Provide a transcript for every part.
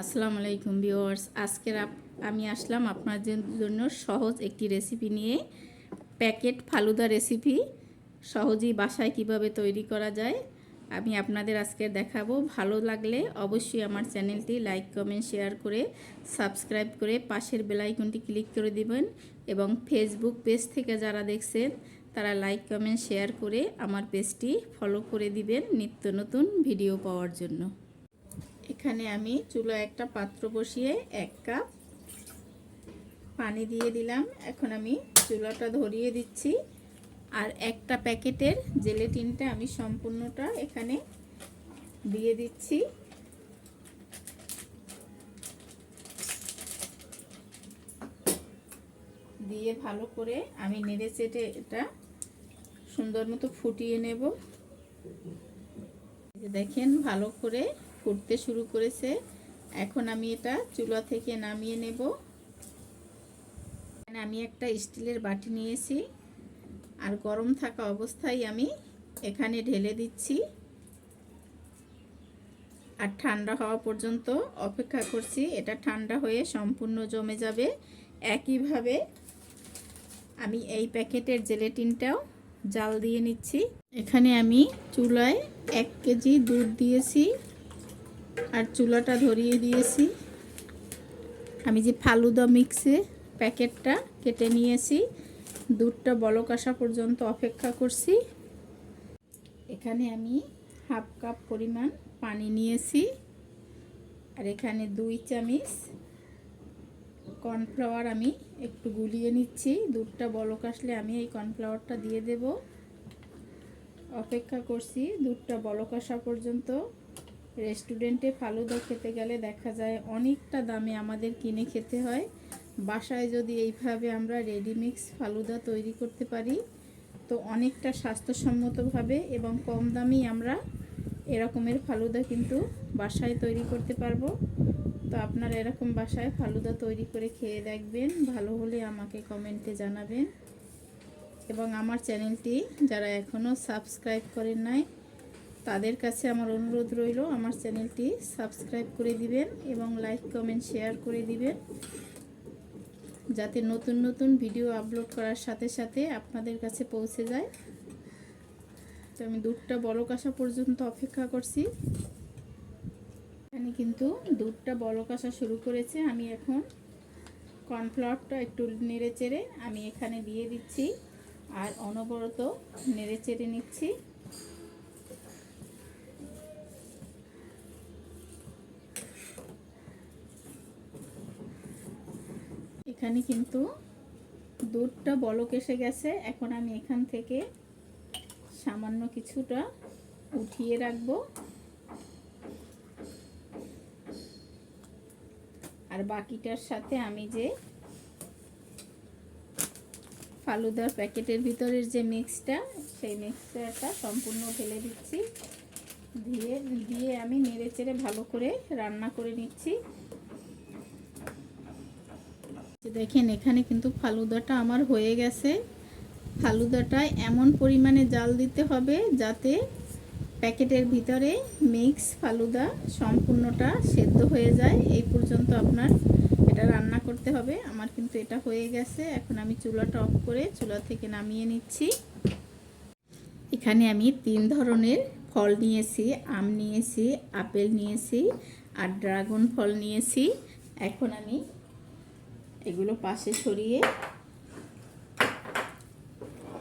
আসসালামু আলাইকুম ভিউয়ার্স। আজকের আমি আসলাম আপনাদের জন্য সহজ একটি রেসিপি নিয়ে। প্যাকেট ফালুদা রেসিপি সহজেই বাসায় কীভাবে তৈরি করা যায়, আমি আপনাদের আজকে দেখাবো। ভালো লাগলে অবশ্যই আমার চ্যানেলটি লাইক কমেন্ট শেয়ার করে সাবস্ক্রাইব করে পাশের বেলাইকনটি ক্লিক করে দিবেন এবং ফেসবুক পেজ থেকে যারা দেখছেন, তারা লাইক কমেন্ট শেয়ার করে আমার পেজটি ফলো করে দিবেন নিত্য নতুন ভিডিও পাওয়ার জন্য। এখানে আমি চুলো একটা পাত্র বসিয়ে এক কাপ পানি দিয়ে দিলাম। এখন আমি চুলাটা ধরিয়ে দিচ্ছি। আর একটা প্যাকেটের জেলেটিনটা আমি সম্পূর্ণটা এখানে দিয়ে দিচ্ছি। দিয়ে ভালো করে আমি নেড়ে চেটে এটা সুন্দর মতো ফুটিয়ে নেব। দেখেন, ভালো করে ফুটতে শুরু করেছে। এখন আমি এটা চুলা থেকে নামিয়ে নেব। আমি একটা স্টিলের বাটি নিয়েছি। আর গরম থাকা অবস্থায় আমি এখানে ঢেলে দিচ্ছি। আর ঠান্ডা হওয়া পর্যন্ত অপেক্ষা করছি। এটা ঠান্ডা হয়ে সম্পূর্ণ জমে যাবে। একইভাবে আমি এই প্যাকেটের জেলেটিনটাও জাল দিয়ে নিচ্ছি। এখানে আমি চুলায় এক কেজি দুধ দিয়েছি। আর চুলাটা ধরিয়ে দিয়েছি। আমি যে ফালুদা মিক্সে প্যাকেটটা কেটে নিয়েছি, দুধটা বলক আসা পর্যন্ত অপেক্ষা করছি। এখানে আমি হাফ কাপ পরিমাণ পানি নিয়েছি আর এখানে দুই চামিচ কর্নফ্লাওয়ার আমি একটু গুলিয়ে নিচ্ছি। দুধটা বলক আসলে আমি এই কর্নফ্লাওয়ারটা দিয়ে দেব। অপেক্ষা করছি দুধটা বলক আসা পর্যন্ত রেস্টুরেন্টে ফালুদা খেতে গেলে দেখা যায় অনেকটা দামে আমাদের কিনে খেতে হয়। বাসায় যদি এইভাবে আমরা রেডিমিক্স ফালুদা তৈরি করতে পারি, তো অনেকটা স্বাস্থ্যসম্মতভাবে এবং কম দামেই আমরা এরকমের ফালুদা কিন্তু বাসায় তৈরি করতে পারব। তো আপনারা এরকম বাসায় ফালুদা তৈরি করে খেয়ে দেখবেন, ভালো হলে আমাকে কমেন্টে জানাবেন। এবং আমার চ্যানেলটি যারা এখনও সাবস্ক্রাইব করেন নাই তাদের কাছে আমার অনুরোধ রইল, আমার চ্যানেলটি সাবস্ক্রাইব করে দিবেন এবং লাইক, কমেন্ট, শেয়ার করে দিবেন। যাতে নতুন নতুন ভিডিও আপলোড করার সাথে সাথে আপনাদের কাছে পৌঁছে যায়। তো আমি দুধটা বলক আসা পর্যন্ত অপেক্ষা করছি। এখানে কিন্তু দুধটা বলক আসা শুরু করেছে। আমি এখন কর্নফ্লাওয়ারটা একটু নেড়ে চেড়ে আমি এখানে দিয়ে দিচ্ছি। আর অনবরত নেড়ে চেড়ে নিচ্ছি। এখানে কিন্তু দুধটা বলক এসে গেছে। এখন আমি এখান থেকে সামান্য কিছুটা উঠিয়ে রাখব। আর বাকিটার সাথে আমি যে ফালুদার প্যাকেটের ভিতরের যে মিক্সটা, সেই মিক্সচারটা সম্পূর্ণ ফেলে দিচ্ছি। দিয়ে দিয়ে আমি নেড়ে চেড়ে ভালো করে রান্না করে নিচ্ছি। দেখেন, এখানে কিন্তু ফালুদাটা আমার হয়ে গেছে। ফালুদাটায় এমন পরিমাণে জাল দিতে হবে যাতে প্যাকেটের ভিতরে মিক্স ফালুদা সম্পূর্ণটা সেদ্ধ হয়ে যায়। এই পর্যন্ত আপনার এটা রান্না করতে হবে। আমার কিন্তু এটা হয়ে গেছে। এখন আমি চুলাটা অফ করে চুলা থেকে নামিয়ে নিচ্ছি। এখানে আমি তিন ধরনের ফল নিয়েছি, আম নিয়েছি, আপেল নিয়েছি আর ড্রাগন ফল নিয়েছি। এখন আমি এগুলো পাশে সরিয়ে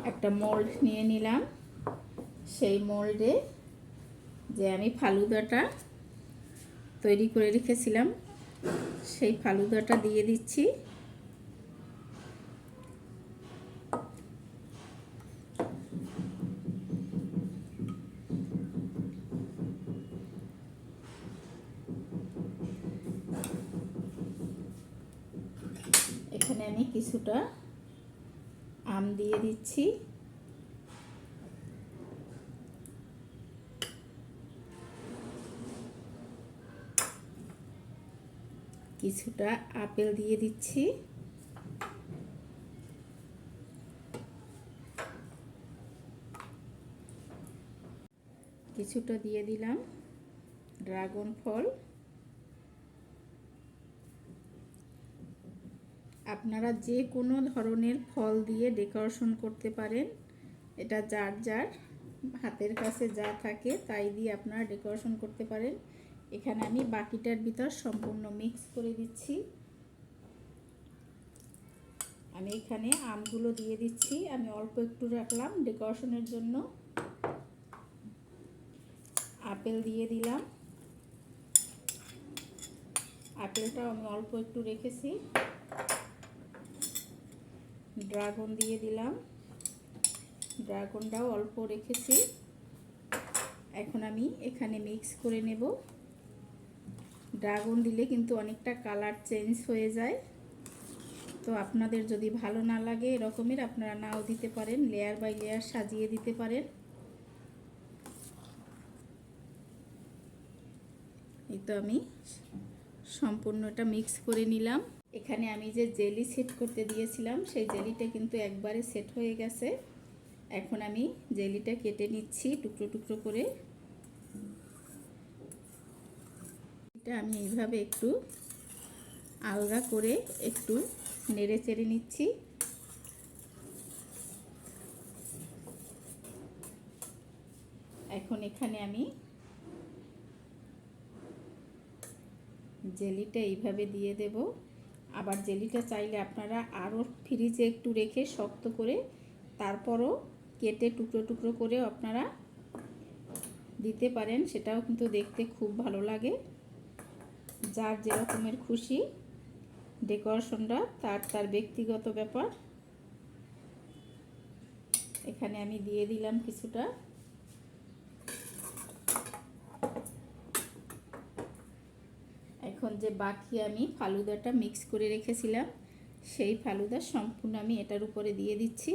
একটা মোল্ড নিয়ে নিলাম। সেই মোল্ডে যে আমি ফালুদাটা তৈরি করে রেখেছিলাম, সেই ফালুদাটা দিয়ে দিচ্ছি। এখানে কিছুটা আম দিয়ে দিচ্ছি। কিছুটা আপেল দিয়ে দিচ্ছি। কিছুটা দিয়ে দিলাম ড্রাগন ফল। আপনারা যে কোনো ধরনের ফল দিয়ে ডেকোরেশন করতে পারেন, এটা যার যার হাতের কাছে যা থাকে তাই দিয়ে আপনারা ডেকোরেশন করতে পারেন। এখানে আমি বাকিটার ভিতর সম্পূর্ণ মিক্স করে দিচ্ছি। আমি এখানে আমগুলো দিয়ে দিচ্ছি। আমি অল্প একটু রাখলাম ডেকোরেশনের জন্য। আপেল দিয়ে দিলাম। আপেলটাও আমি অল্প একটু রেখেছি। ড্রাগন দিয়ে দিলাম। ড্রাগনটাও অল্প রেখেছি। এখন আমি এখানে মিক্স করে নেব। ড্রাগন দিলে কিন্তু অনেকটা কালার চেঞ্জ হয়ে যায়। তো আপনাদের যদি ভালো না লাগে এরকমের, আপনারা নাও দিতে পারেন, লেয়ার বাই লেয়ার সাজিয়ে দিতে পারেন। এই তো আমি সম্পূর্ণ এটা মিক্স করে নিলাম। এখানে আমি যে জেলি সেট করতে দিয়েছিলাম, সেই জেলিটা কিন্তু একবারে সেট হয়ে গেছে। এখন আমি জেলিটা কেটে নিচ্ছি টুকরো টুকরো করে। এটা আমি এইভাবে একটু আলগা করে একটু নেড়ে চেড়ে নিচ্ছি। এখন এখানে আমি জেলিটা এইভাবে দিয়ে দেব। আবার জেলিটা চাইলে আপনারা আরও ফ্রিজে একটু রেখে শক্ত করে তারপরও কেটে টুকরো টুকরো করে আপনারা দিতে পারেন, সেটাও কিন্তু দেখতে খুব ভালো লাগে। যার যেরকমের খুশি ডেকোরেশনটা, তার তার ব্যক্তিগত ব্যাপার। এখানে আমি দিয়ে দিলাম কিছুটা। এখন যে বাকি আমি ফালুদাটা মিক্স করে রেখেছিলাম, সেই ফালুদা সম্পূর্ণ আমি এটার উপরে দিয়ে দিচ্ছি।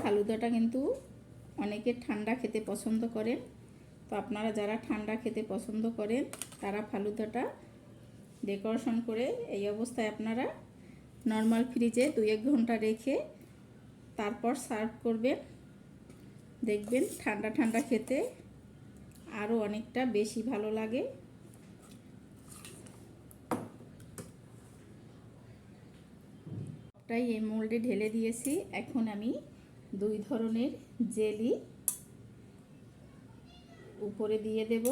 ফালুদাটা কিন্তু অনেকে ঠান্ডা খেতে পছন্দ করেন। তো আপনারা যারা ঠান্ডা খেতে পছন্দ করেন, তারা ফালুদাটা ডেকোরেশন করে এই অবস্থায় আপনারা নর্মাল ফ্রিজে দুই এক ঘণ্টা রেখে তারপর সার্ভ করবেন। দেখবেন ঠান্ডা ঠান্ডা খেতে আরও অনেকটা বেশি ভালো লাগে। তাই এই মোল্ডে ঢেলে দিয়েছি। এখন আমি দুই ধরনের জেলি উপরে দিয়ে দেব।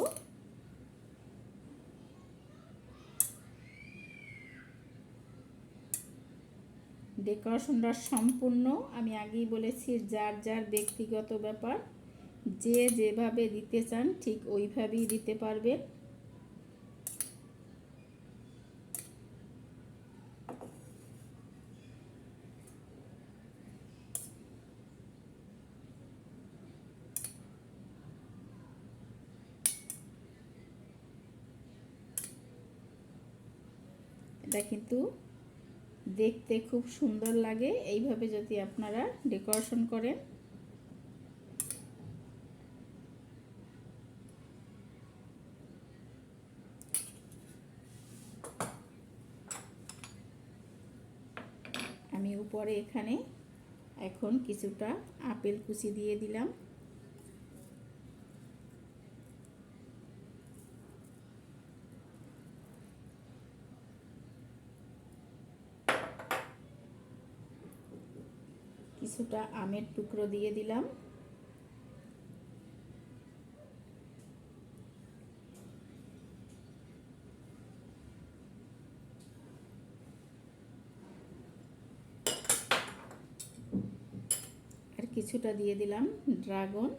ডেকোরেশনটা সম্পূর্ণ, আমি আগেই বলেছি, যার যার ব্যক্তিগত ব্যাপার, যে যেভাবে দিতে চান ঠিক ওইভাবেই দিতে পারবেন। এটা কিন্তু দেখতে খুব সুন্দর লাগে। এইভাবে যদি আপনারা ডেকোরেশন করেন। আমি উপরে এখানে এখন কিছুটা আপেল কুচি দিয়ে দিলাম। কিছুটা আমের টুকরো দিয়ে দিলাম। আর কিছুটা দিয়ে দিলাম ড্রাগন।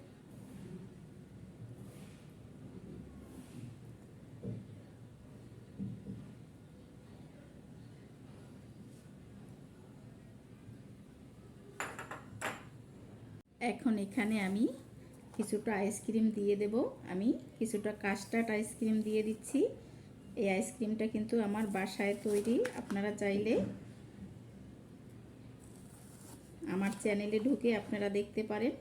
এখন এখানে আমি কিছুটা আইসক্রিম দিয়ে দেব। আমি কিছুটা কাস্টার্ড আইসক্রিম দিয়ে দিচ্ছি। এই আইসক্রিমটা কিন্তু আমার বাসায় তৈরি। আপনারা চাইলে আমার চ্যানেলে ঢুকে আপনারা দেখতে পারেন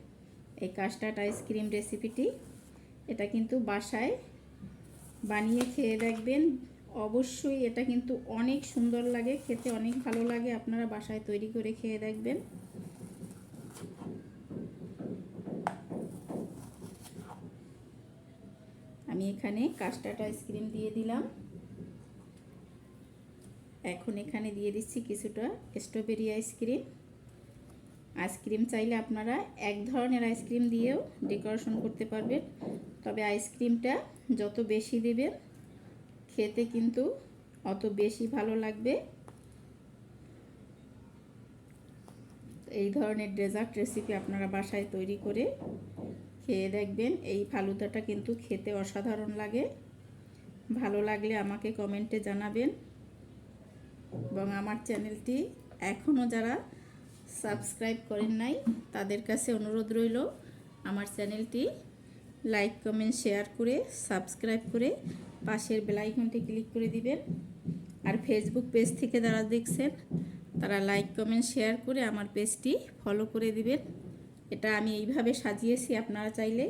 এই কাস্টার্ড আইসক্রিম রেসিপিটি। এটা কিন্তু বাসায় বানিয়ে খেয়ে দেখবেন। অবশ্যই এটা কিন্তু অনেক সুন্দর লাগে, খেতে অনেক ভালো লাগে। আপনারা বাসায় তৈরি করে খেয়ে দেখবেন। আমি এখানে কাস্টার্ড আইসক্রিম দিয়ে দিলাম। এখন এখানে দিয়ে দিচ্ছি কিছুটা স্ট্রবেরি আইসক্রিম। আইসক্রিম চাইলে আপনারা এক ধরনের আইসক্রিম দিয়েও ডেকোরেশন করতে পারবেন। তবে আইসক্রিমটা যত বেশি দেবেন, খেতে কিন্তু অত বেশি ভালো লাগবে। এই ধরনের ডেজার্ট রেসিপি আপনারা বাসায় তৈরি করে খেয়ে দেখবেন। এই ফালুদাটা কিন্তু খেতে অসাধারণ লাগে। ভালো লাগলে আমাকে কমেন্টে জানাবেন। এবং আমার চ্যানেলটি এখনও যারা সাবস্ক্রাইব করেন নাই, তাদের কাছে অনুরোধ রইল আমার চ্যানেলটি লাইক, কমেন্ট, শেয়ার করে, সাবস্ক্রাইব করে পাশের বেলাইকনটি ক্লিক করে দিবেন। আর ফেসবুক পেজ থেকে যারা দেখছেন, তারা লাইক, কমেন্ট, শেয়ার করে আমার পেজটি ফলো করে দিবেন। এটা আমি এইভাবে সাজিয়েছি আপনারা চাইলে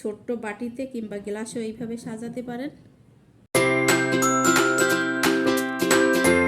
ছোট্ট বাটিতে কিংবা গ্লাসও এইভাবে সাজাতে পারেন।